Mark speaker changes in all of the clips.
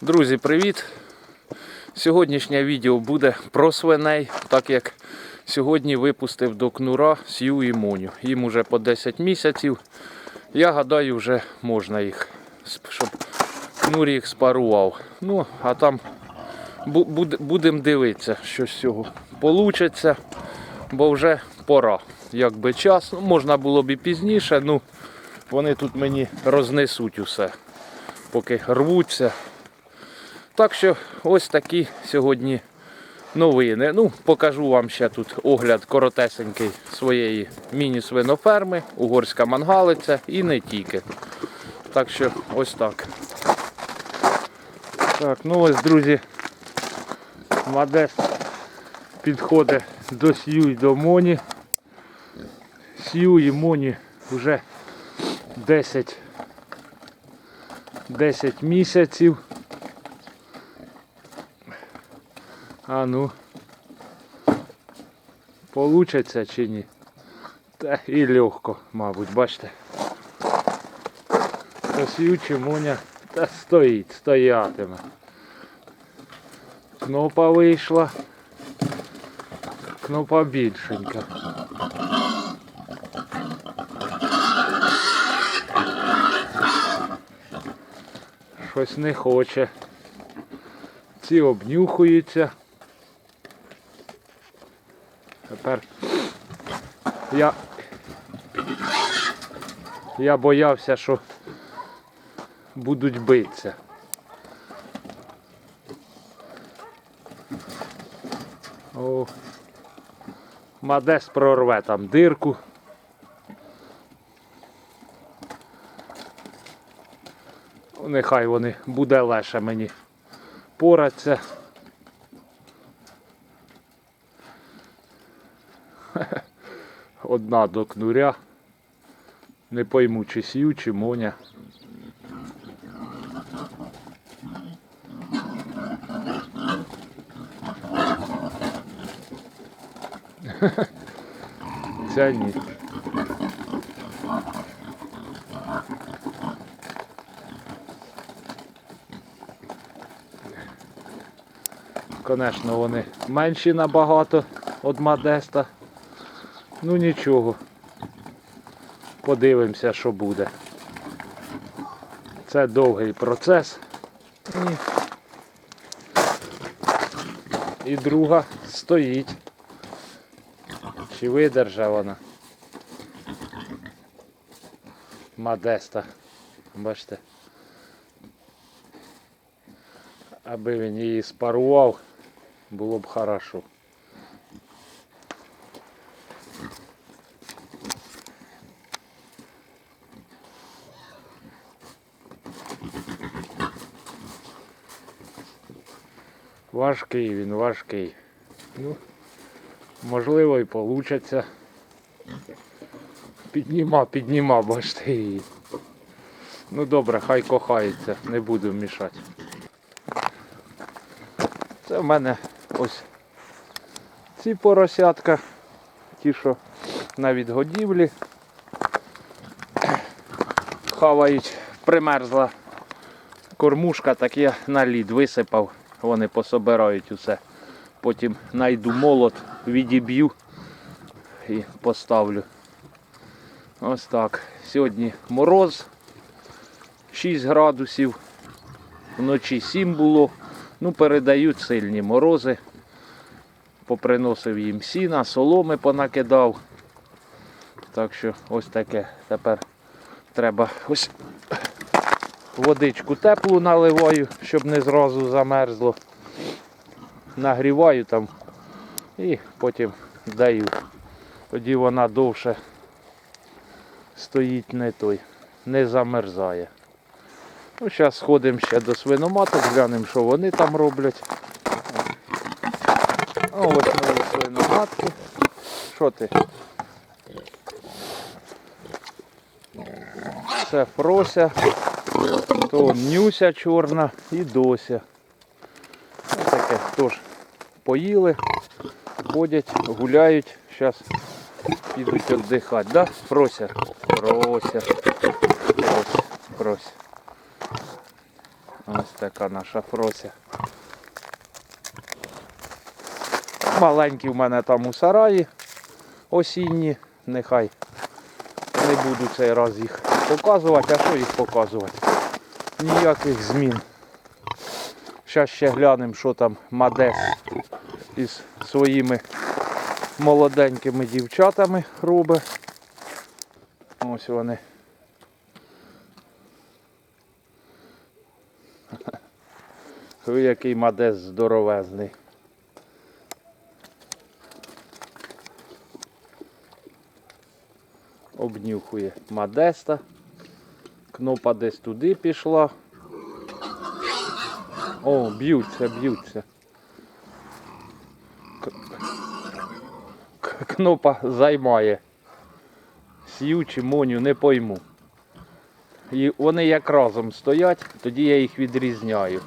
Speaker 1: Друзі, привіт! Сьогоднішнє відео буде про свиней, так як сьогодні випустив до кнура Сью і Моню. Їм уже по 10 місяців. Я гадаю, вже можна їх, щоб кнур їх спарував. Ну, а там будемо дивитися, що з цього вийде, бо вже пора. Якби час. Ну, можна було б і пізніше, ну вони тут мені рознесуть усе, поки рвуться. Так що ось такі сьогодні новини. Ну, покажу вам ще тут огляд коротесенький своєї міні-свиноферми, угорська мангалиця і не тільки. Так що ось так. Так, ну ось, друзі, Мадес підходить до Сью і до Моні. Сью і Моні вже 10, 10 місяців. А ну. Получиться чи ні? Та і легко, мабуть, бачите. Пос'ючи Моня та стоїть, стоятиме. Кнопа вийшла. Кнопа більшенька. Щось не хоче. Ці обнюхуються. Тепер я, я боявся, що будуть битися. О, Мадес прорве там дирку. Нехай вони буде легше мені пораться. Одна до кнуря. Не пойму, чи сію, чи моня. Ця ні. Звісно, вони менші набагато від Модеста. Ну нічого. Подивимося, що буде. Це довгий процес. І, друга стоїть. Чи видержа вона? Модеста. Бачите? Аби він її спарував, було б хорошо. Важкий він, важкий. Ну, можливо і получиться. Підніма, підніма, бачите її. Ну добре, хай кохається, не буду мішати. Це в мене ось ці поросятка, ті, що на відгодівлі хавають, примерзла кормушка, так я на лід висипав, вони пособирають усе. Потім найду молот, відіб'ю і поставлю. Ось так. Сьогодні мороз 6 градусів, вночі 7 було. Ну, передають сильні морози. Поприносив їм сіна, соломи понакидав. Так що ось таке. Тепер треба ось водичку теплу наливаю, щоб не зразу замерзло. Нагріваю там і потім даю. Тоді вона довше стоїть не той, не замерзає. Ну, Зараз сходимо ще до свиноматок, глянемо, що вони там роблять. А ось мої свиноматки. Що ти? Це Фрося, то Нюся чорна і Дося. Ось таке теж поїли, ходять, гуляють. Зараз підуть віддихати. Да? Фрося? Фрося. Фрося. Фрося. Ось така наша фрося. Маленькі в мене там у сараї осінні, нехай не буду цей раз їх показувати, а що їх показувати? Ніяких змін. Зараз ще глянемо, що там Мадес із своїми молоденькими дівчатами робить. Ось вони. Ви який Мадес здоровезний. Обнюхує Мадеста. Кнопа десь туди пішла. О, б'ються, б'ються. Кнопа займає. Сію чи моню, не пойму. І вони як разом стоять, тоді я їх відрізняю.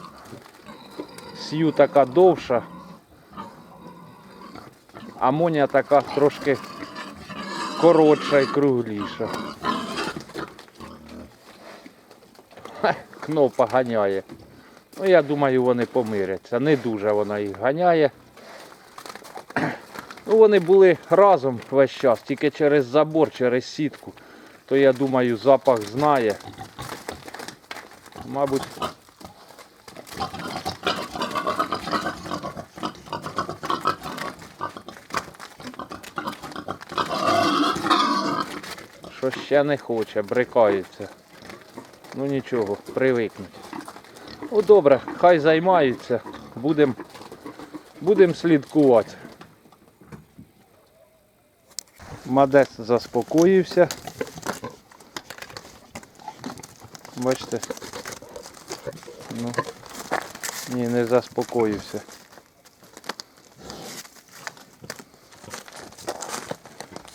Speaker 1: Сію така довша, а моня така трошки коротша і кругліша. Ха, Кнопа ганяє. Ну, я думаю, вони помиряться. Не дуже вона їх ганяє. Ну, вони були разом весь час, тільки через забор, через сітку. То я думаю, запах знає. Мабуть. Що ще не хоче, брикається. Ну нічого, привикнуть. Ну добре, хай займаються. Будемо будем слідкувати. Мадес заспокоївся. Бачите? Ну, ні, не заспокоївся.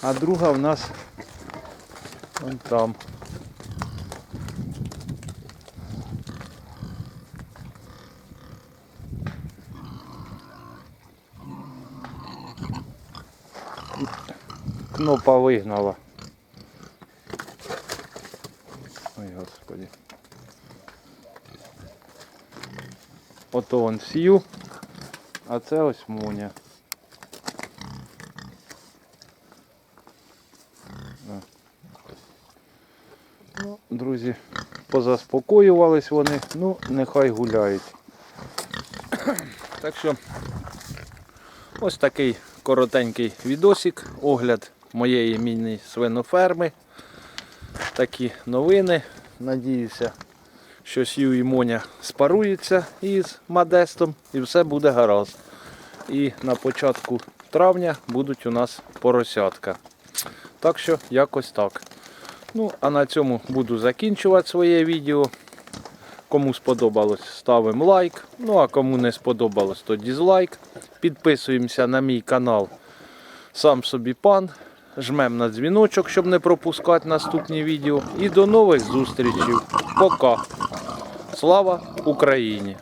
Speaker 1: А друга в нас вон там. Кнопа вигнала. Ой, господи. Ото он сію, а це ось Моня. Да. Ну, друзі, позаспокоювались вони, ну, нехай гуляють. Так що ось такий коротенький відосик, огляд моєї міні-свиноферми. Такі новини. Надіюся, що Сью і Моня спаруються із Мадестом і все буде гаразд. І на початку травня будуть у нас поросятка. Так що якось так. Ну, а на цьому буду закінчувати своє відео. Кому сподобалось, ставимо лайк. Ну а кому не сподобалось, то дізлайк. Підписуємося на мій канал Сам собі пан. Жмем на дзвіночок, щоб не пропускати наступні відео. І до нових зустрічей. Пока. Слава Україні!